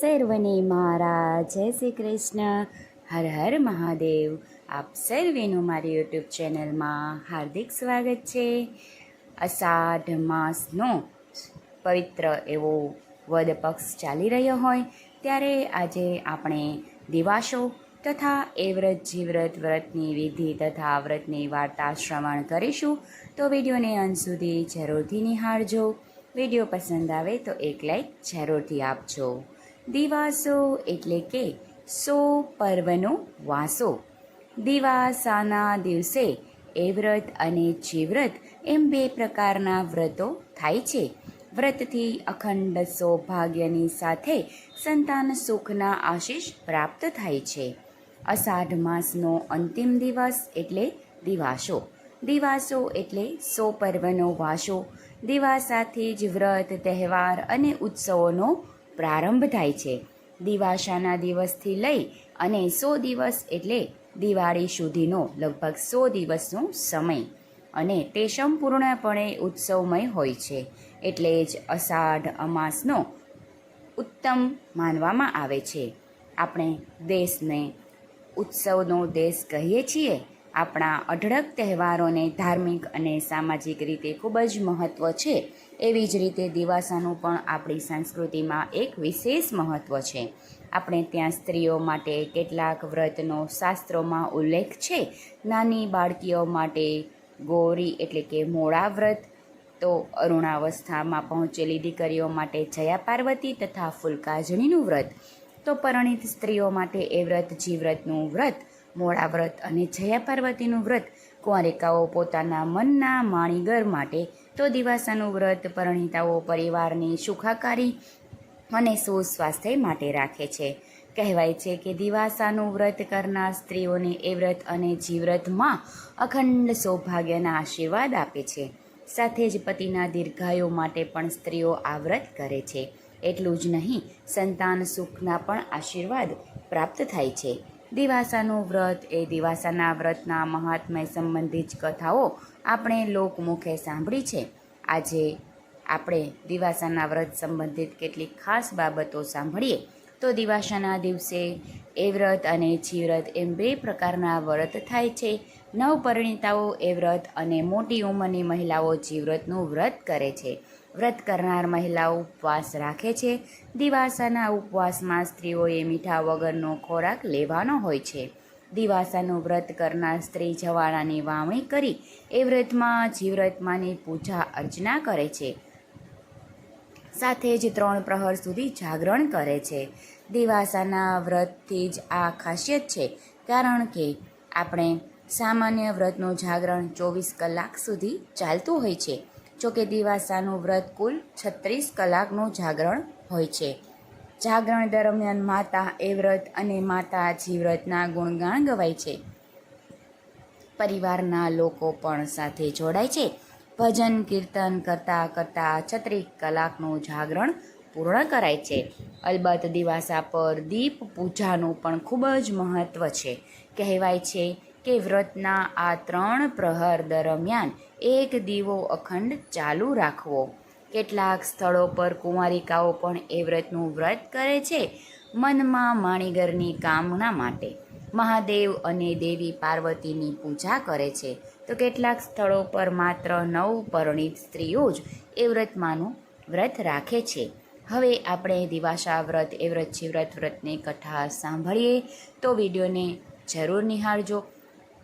સર્વને મારા. જય શ્રી કૃષ્ણ. હર હર મહાદેવ. આપ સર્વેનું મારી યુટ્યુબ ચેનલમાં હાર્દિક સ્વાગત છે. અષાઢ માસનો પવિત્ર એવો વદ પક્ષ ચાલી રહ્યો હોય, ત્યારે આજે આપણે દિવાસો તથા એ વ્રત જીવ્રત વ્રતની વિધિ તથા વ્રતની વાર્તા શ્રવણ કરીશું. તો વિડીયોને અંત સુધી જરૂરથી નિહાળજો. વીડિયો પસંદ આવે તો એક લાઈક જરૂરથી આપજો. દિવાસો એટલે કે સો પર્વનો વાસો. દિવાસાના દિવસે એ વ્રત અને જીવ્રત એમ બે પ્રકારના વ્રતો થાય છે. વ્રતથી અખંડ સૌભાગ્યની સાથે સંતાન સુખના આશીષ પ્રાપ્ત થાય છે. અષાઢ માસનો અંતિમ દિવસ એટલે દિવાસો. દિવાસો એટલે સો પર્વનો વાસો. દિવાસાથી જ વ્રત, તહેવાર અને ઉત્સવોનો પ્રારંભ થાય છે. દિવાસાના દિવસથી લઈ અને સો દિવસ એટલે દિવાળી સુધીનો લગભગ સો દિવસનો સમય. અને તે સંપૂર્ણપણે ઉત્સવમય હોય છે. એટલે જ અષાઢ અમાસનો ઉત્તમ માનવામાં આવે છે. આપણે દેશને ઉત્સવનો દેશ કહીએ છીએ આપણા અઢળક તહેવારોને ધાર્મિક અને સામાજિક રીતે ખૂબ જ મહત્ત્વ છે, એવી જ રીતે દિવાસાનું પણ આપણી સંસ્કૃતિમાં એક વિશેષ મહત્ત્વ છે. આપણે ત્યાં સ્ત્રીઓ માટે કેટલાક વ્રતનો શાસ્ત્રોમાં ઉલ્લેખ છે. નાની બાળકીઓ માટે ગોરી એટલે કે મોડા વ્રત, તો અરુણાવસ્થામાં પહોંચેલી દીકરીઓ માટે જયા પાર્વતી તથા ફૂલકાજણીનું વ્રત, તો પરણિત સ્ત્રીઓ માટે એ વ્રત જીવ્રતનું વ્રત મોડા વ્રત અને જયા પાર્વતીનું વ્રત. કુંવારિકાઓ પોતાના મનના માણીગર માટે તો દિવાસાનું વ્રત, પરણિતાઓ પરિવારની સુખાકારી અને સુસ્વાસ્થ્ય માટે રાખે છે. કહેવાય છે કે દિવાસાનું વ્રત કરનાર સ્ત્રીઓને એ વ્રત અને જીવ્રતમાં અખંડ સૌભાગ્યના આશીર્વાદ આપે છે. સાથે જ પતિના દીર્ઘાયુ માટે પણ સ્ત્રીઓ આ વ્રત કરે છે. એટલું જ નહીં, સંતાન સુખના પણ આશીર્વાદ પ્રાપ્ત થાય છે. દિવાસાનું વ્રત, એ દિવાસાના વ્રતના મહાત્મય સંબંધિત કથાઓ આપણે લોકમુખે સાંભળી છે. આજે આપણે દિવાસાના વ્રત સંબંધિત કેટલીક ખાસ બાબતો સાંભળીએ. તો દિવાસાના દિવસે એ વ્રત અને જીવ્રત એમ બે પ્રકારના વ્રત થાય છે. નવપરિણીતાઓ એ વ્રત અને મોટી ઉંમરની મહિલાઓ જીવ્રતનું વ્રત કરે છે. વ્રત કરનાર મહિલાઓ ઉપવાસ રાખે છે. દિવાસાના ઉપવાસમાં સ્ત્રીઓએ મીઠા વગરનો ખોરાક લેવાનો હોય છે. દિવાસાનું વ્રત કરનાર સ્ત્રી જવાળાની વાવણી કરી એ વ્રતમાં જીવ્રતમાંની પૂજા અર્ચના કરે છે. સાથે જ ત્રણ પ્રહર સુધી જાગરણ કરે છે. દિવાસાના વ્રતથી જ આ ખાસિયત છે, કારણ કે આપણે સામાન્ય વ્રતનું જાગરણ ચોવીસ કલાક સુધી ચાલતું હોય છે. જોકે દિવાસાનું વ્રત કુલ છત્રીસ કલાકનું જાગરણ હોય છે. જાગરણ દરમિયાન માતા એ વ્રત અને માતા જીવ્રતના ગુણગાન ગવાય છે. પરિવારના લોકો પણ સાથે જોડાય છે. ભજન, કીર્તન કરતાં કરતાં છત્રીસ કલાકનું જાગરણ પૂર્ણ કરાય છે. અલબત્ત દિવાસા પર દીપ પૂજાનું પણ ખૂબ જ મહત્ત્વ છે. કહેવાય છે કે વ્રતના આ ત્રણ પ્રહર દરમિયાન એક દીવો અખંડ ચાલુ રાખવો. કેટલાક સ્થળો પર કુંવારિકાઓ પણ એ વ્રતનું વ્રત કરે છે મનમાં માણીગરની કામના માટે. મહાદેવ અને દેવી પાર્વતીની પૂજા કરે છે. તો કેટલાક સ્થળો પર માત્ર નવ પરણિત સ્ત્રીઓ જ એ વ્રતમાંનું વ્રત રાખે છે. હવે આપણે દિવાસા વ્રત, એ વ્રત જીવ્રત વ્રતની કથા સાંભળીએ. તો વિડીયોને જરૂર નિહાળજો.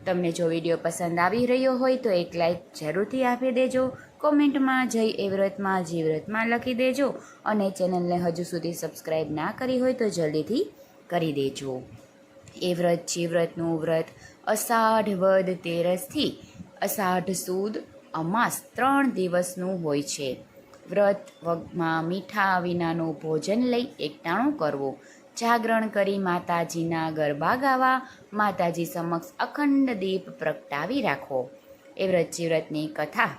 તમને જો વીડિયો પસંદ આવી રહ્યો હોય તો એક લાઈક જરૂરથી આપી દેજો. કોમેન્ટમાં જય એ વ્રતમાં જીવ્રતમાં લખી દેજો. અને ચેનલને હજુ સુધી સબસ્ક્રાઈબ ના કરી હોય તો જલ્દીથી કરી દેજો. એ વ્રત જીવ્રતનું વ્રત અષાઢ વદ તેરસથી અષાઢ સુદ અમાસ ત્રણ દિવસનું હોય છે. વ્રત, વગમાં મીઠા વિનાનું ભોજન લઈ એકટાણું કરવું. જાગરણ કરી માતાજીના ગરબા ગાવા, માતાજી સમક્ષ અખંડ દીપ પ્રગટાવી રાખો. એ વ્રતજીવ્રતની કથા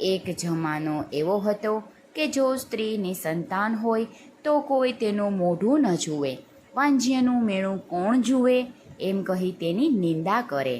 એક જમાનો એવો હતો કે જો સ્ત્રીની સંતાન હોય તો કોઈ તેનું મોઢું ન જુએ, વાંજ્યનું મેળું કોણ જુએ એમ કહી તેની નિંદા કરે.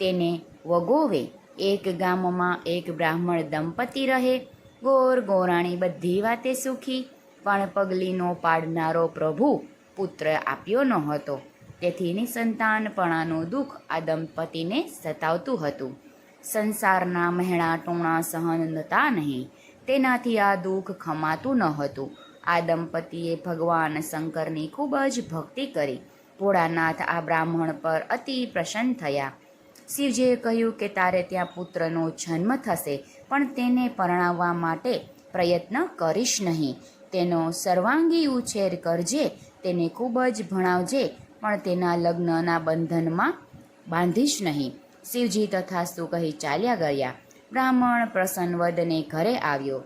તેને વગોવે એક ગામમાં એક બ્રાહ્મણ દંપતી રહે, ગોર ગોરાણી બધી વાતે સુખી, પણ પગલીનો પાડનારો પ્રભુ પુત્ર આપ્યો ન હતો. તેથી નિસંતાનપણાનું દુઃખ આ દંપતીને સતાવતું હતું. સંસારના મહેણા ટોણા સહન નતા નહીં. તેનાથી આ દુઃખ ખમાતું ન હતું. આ દંપતીએ ભગવાન શંકરની ખૂબ જ ભક્તિ કરી. ભોળાનાથ આ બ્રાહ્મણ પર અતિ પ્રસન્ન થયા. શિવજીએ કહ્યું કે તારે ત્યાં પુત્રનો જન્મ થશે, પણ તેને પરણાવવા માટે પ્રયત્ન કરીશ નહીં. તેનો સર્વાંગી ઉછેર કરજે, તેને ખૂબ જ ભણાવજે, પણ તેના લગ્નના બંધનમાં બાંધીશ નહીં. શિવજી તથાસ્તુ કહી ચાલ્યા ગયા. બ્રાહ્મણ પ્રસન્નવદને ઘરે આવ્યો.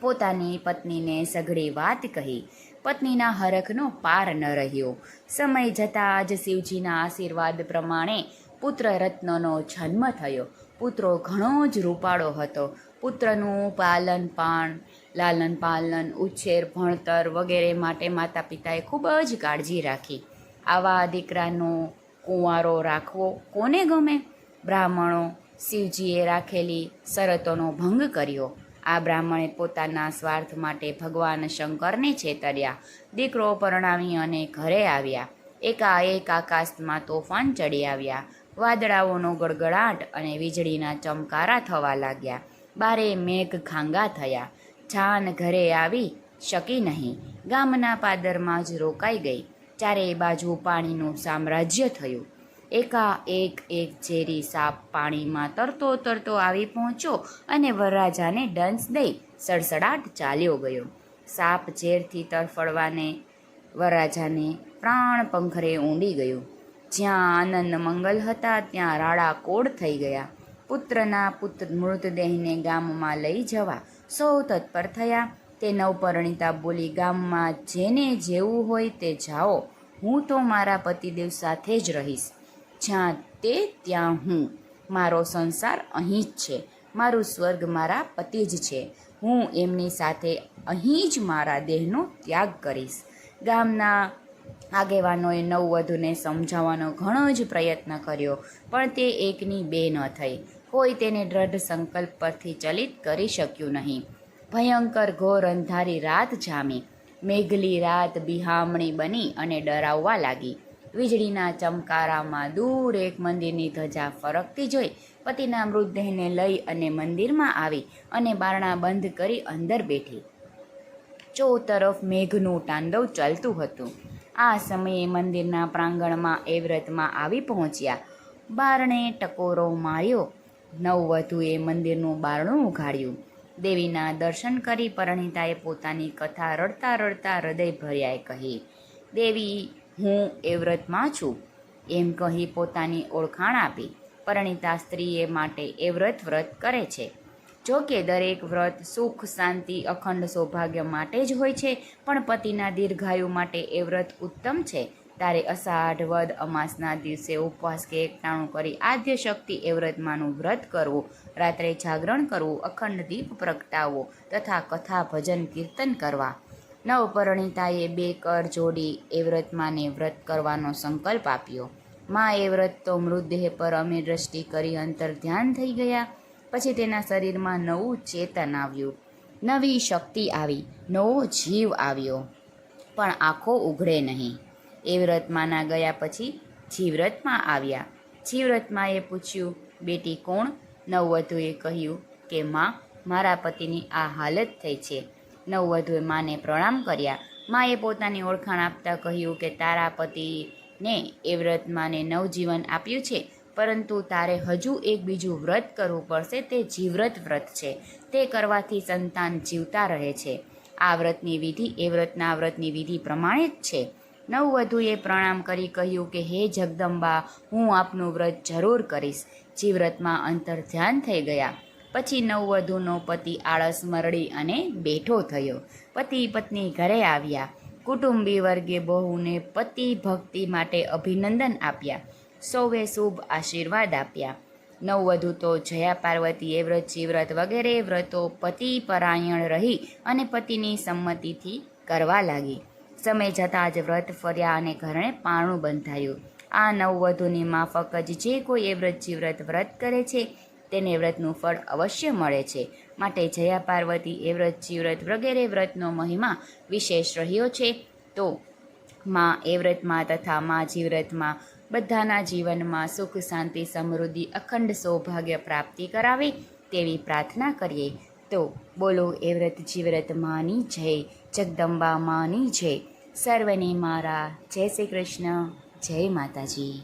પોતાની પત્નીને સઘળી વાત કહી. પત્નીના હરખનો પાર ન રહ્યો. સમય જતાં જ શિવજીના આશીર્વાદ પ્રમાણે પુત્ર રત્નનો જન્મ થયો. પુત્રો ઘણો જ રૂપાળો હતો. પુત્રનું પાલન, પાણ, લાલન, પાલન, ઉછેર, ભણતર વગેરે માટે માતા પિતાએ ખૂબ જ કાળજી રાખી. આવા દીકરાનો કુંવારો રાખવો કોને ગમે? બ્રાહ્મણો શિવજીએ રાખેલી શરતોનો ભંગ કર્યો. આ બ્રાહ્મણે પોતાના સ્વાર્થ માટે ભગવાન શંકરને છેતર્યા. દીકરો પરણાવી અને ઘરે આવ્યા. એકાએક આકાશમાં તોફાન ચડી આવ્યા. વાદળાઓનો ગડગડાટ અને વીજળીના ચમકારા થવા લાગ્યા. બારે મેઘ ખાંગા થયા. જાન ઘરે આવી શકી નહીં. ગામના પાદરમાં જ રોકાઈ ગઈ. ચારે બાજુ પાણીનું સામ્રાજ્ય થયું. એકા એક એક ઝેરી સાપ પાણીમાં તરતો તરતો આવી પહોંચ્યો અને વરરાજાને ડંસ દઈ સડસડાટ ચાલ્યો ગયો. સાપ ઝેરથી તરફડવાને વરરાજાને પ્રાણ પંખરે ઊંડી ગયું. જ્યાં આનંદ મંગલ હતા, ત્યાં રાડા કોડ થઈ ગયા. પુત્રના પુત્ર મૃતદેહને ગામમાં લઈ જવા સૌ તત્પર થયા. તે નવપરણિતા બોલી, ગામમાં જેને જેવું હોય તે જાઓ. હું તો મારા પતિદેવ સાથે જ રહીશ. જ્યાં તે, ત્યાં હું. મારો સંસાર અહીં જ છે. મારું સ્વર્ગ મારા પતિ જ છે. હું એમની સાથે અહીં જ મારા દેહનો ત્યાગ કરીશ. ગામના આગેવાનોએ નવવધુને સમજાવવાનો ઘણો જ પ્રયત્ન કર્યો, પણ તે એકની બે ન થઈ. કોઈ તેને દ્રઢ સંકલ્પ પરથી ચલિત કરી શક્યું નહીં. ભયંકર ઘોર અંધારી રાત જામી. મેઘલી રાત બિહામણી બની અને ડરાવવા લાગી. વીજળીના ચમકારામાં દૂર એક મંદિરની ધજા ફરકતી જોઈ પતિના મૃતદેહને લઈ અને મંદિરમાં આવી અને બારણા બંધ કરી અંદર બેઠી. ચો તરફ મેઘનું તાંડવ ચાલતું હતું. આ સમયે મંદિરના પ્રાંગણમાં એ વ્રતમાં આવી પહોંચ્યા. બારણે ટકોરો માર્યો. નવવધુએ મંદિરનું બારણું ઉઘાડ્યું. દેવીના દર્શન કરી પરણિતાએ પોતાની કથા રડતા રડતા હૃદય ભર્યાએ કહી, દેવી, હું એ વ્રતમાં છું. એમ કહી પોતાની ઓળખાણ આપી. પરણિતા સ્ત્રીએ માટે એ વ્રત વ્રત કરે છે. જો કે દરેક વ્રત સુખ, શાંતિ, અખંડ સૌભાગ્ય માટે જ હોય છે, પણ પતિના દીર્ઘાયુ માટે એ વ્રત ઉત્તમ છે. તારે અષાઢ, વદ, અમાસના દિવસે ઉપવાસ કે એકટાણું કરી આદ્ય શક્તિ એ વ્રતમાંનું વ્રત કરવું. રાત્રે જાગરણ કરવું, અખંડ દીપ પ્રગટાવવો તથા કથા, ભજન, કીર્તન કરવા. નવપરણિતાએ બે કર જોડી એ વ્રતમાંને વ્રત કરવાનો સંકલ્પ આપ્યો. માં એ વ્રત તો મૃતદેહ પર અમે દ્રષ્ટિ કરી અંતર ધ્યાન થઈ ગયા. પછી તેના શરીરમાં નવું ચેતન આવ્યું. નવી શક્તિ આવી, નવો જીવ આવ્યો. પણ આંખો ઉઘડે નહીં. એ વ્રતમાંના ગયા પછી જીવ્રતમાં આવ્યા. જીવ્રતમાં એ પૂછ્યું, બેટી, કોણ? નવવધુએ કહ્યું કે, માં, મારા પતિની આ હાલત થઈ છે. નવવધુએ માને પ્રણામ કર્યા. માએ પોતાની ઓળખાણ આપતા કહ્યું કે, તારા પતિને એ વ્રતમાંને નવજીવન આપ્યું છે, પરંતુ તારે હજુ એક બીજું વ્રત કરવું પડશે, તે જીવ્રત વ્રત છે. તે કરવાથી સંતાન જીવતા રહે છે. આ વ્રતની વિધિ એ વ્રતના વ્રતની વિધિ પ્રમાણે જ છે. નવવધુએ પ્રણામ કરી કહ્યું કે, હે જગદંબા, હું આપનું વ્રત જરૂર કરીશ. જીવ્રતમાં અંતર ધ્યાન થઈ ગયા. પછી નવવધુનો પતિ આળસ મરડી અને બેઠો થયો. પતિ પત્ની ઘરે આવ્યા. કુટુંબી વર્ગે બહુને પતિ ભક્તિ માટે અભિનંદન આપ્યા. સૌએ શુભ આશીર્વાદ આપ્યા. નવવધુ તો જયા પાર્વતી એ વ્રત જીવ્રત વગેરે વ્રતો પતિ પરાયણ રહી અને પતિની સંમતિથી કરવા લાગી. સમય જતાં જ વ્રત ફર્યા અને ઘરણે પારણું બંધાયું. આ નવવધુની માફક જ જે કોઈ એ વ્રત જીવ્રત વ્રત કરે છે, તેને વ્રતનું ફળ અવશ્ય મળે છે. માટે જયા પાર્વતી એ વ્રત જીવ્રત વગેરે વ્રતનો મહિમા વિશેષ રહ્યો છે. તો માં એ વ્રતમાં તથા માં જીવ્રતમાં બધાના જીવનમાં સુખ, શાંતિ, સમૃદ્ધિ, અખંડ સૌભાગ્ય પ્રાપ્તિ કરાવે તેવી પ્રાર્થના કરીએ. તો બોલો એ વ્રત જીવ્રત માની જય. જગદંબા માની જય સર્વને મારા. જય શ્રી કૃષ્ણ. જય માતાજી.